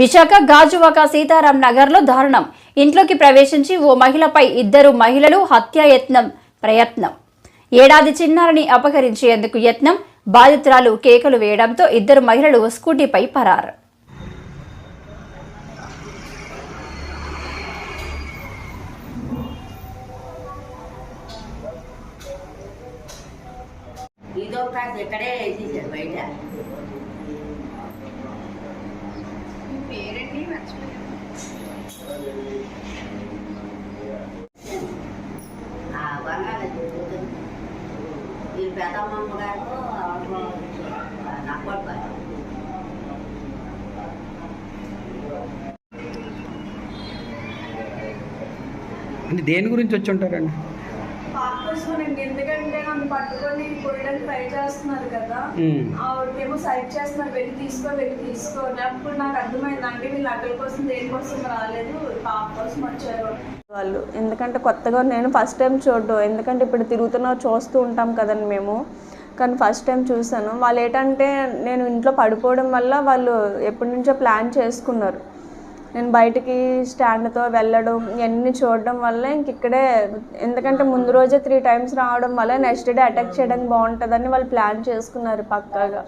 విశాఖ గాజువాక సీతారాం నగర్లో దారుణం. ఇంట్లోకి ప్రవేశించి ఓ మహిళపై ఇద్దరు మహిళలు హత్యాయత్నం ప్రయత్నం. ఏడాది చిన్నారిని అపహరించేందుకు యత్నం బాధితురాలు కేకలు వేయడంతో ఇద్దరు మహిళలు స్కూటీపై పరారు. ఇదో కాదు ఇక్కడే వేసేసారు బయట. ఆ ఈ గారు దేని గురించి వచ్చి ఉంటారండి? ఎందుకంటే నన్ను పట్టుకొని కొయ్యడానికి ట్రై చేస్తున్నారు కదా. ఆవిడకేమో సైడ్ చేస్తున్నారు. వెళ్ళి తీసుకో వెళ్ళి తీసుకో. అప్పుడు నాకు వీళ్ళు అక్కడి కోసం దేనికోసం రాలేదు? పాప కోసం వచ్చారు. వాళ్ళు. ఎందుకంటే కొత్తగా నేను ఫస్ట్ టైం చూడడం. ఎందుకంటే ఇప్పుడు తిరుగుతున్న చూస్తూ ఉంటాం కదండి మేము. కానీ ఫస్ట్ టైం చూసాను వాళ్ళు ఏంటంటే నేను ఇంట్లో పడిపోవడం వల్ల వాళ్ళు ఎప్పటి నుంచో ప్లాన్ చేసుకున్నారు. నేను బయటికి స్టాండ్తో వెళ్ళడం ఇవన్నీ చూడడం వల్ల ఇంక ఇక్కడే ఎందుకంటే ముందు రోజే త్రీ టైమ్స్ రావడం వల్ల నెక్స్ట్ డే అటాక్ చేయడానికి బాగుంటుందని వాళ్ళు ప్లాన్ చేసుకున్నారు పక్కాగా.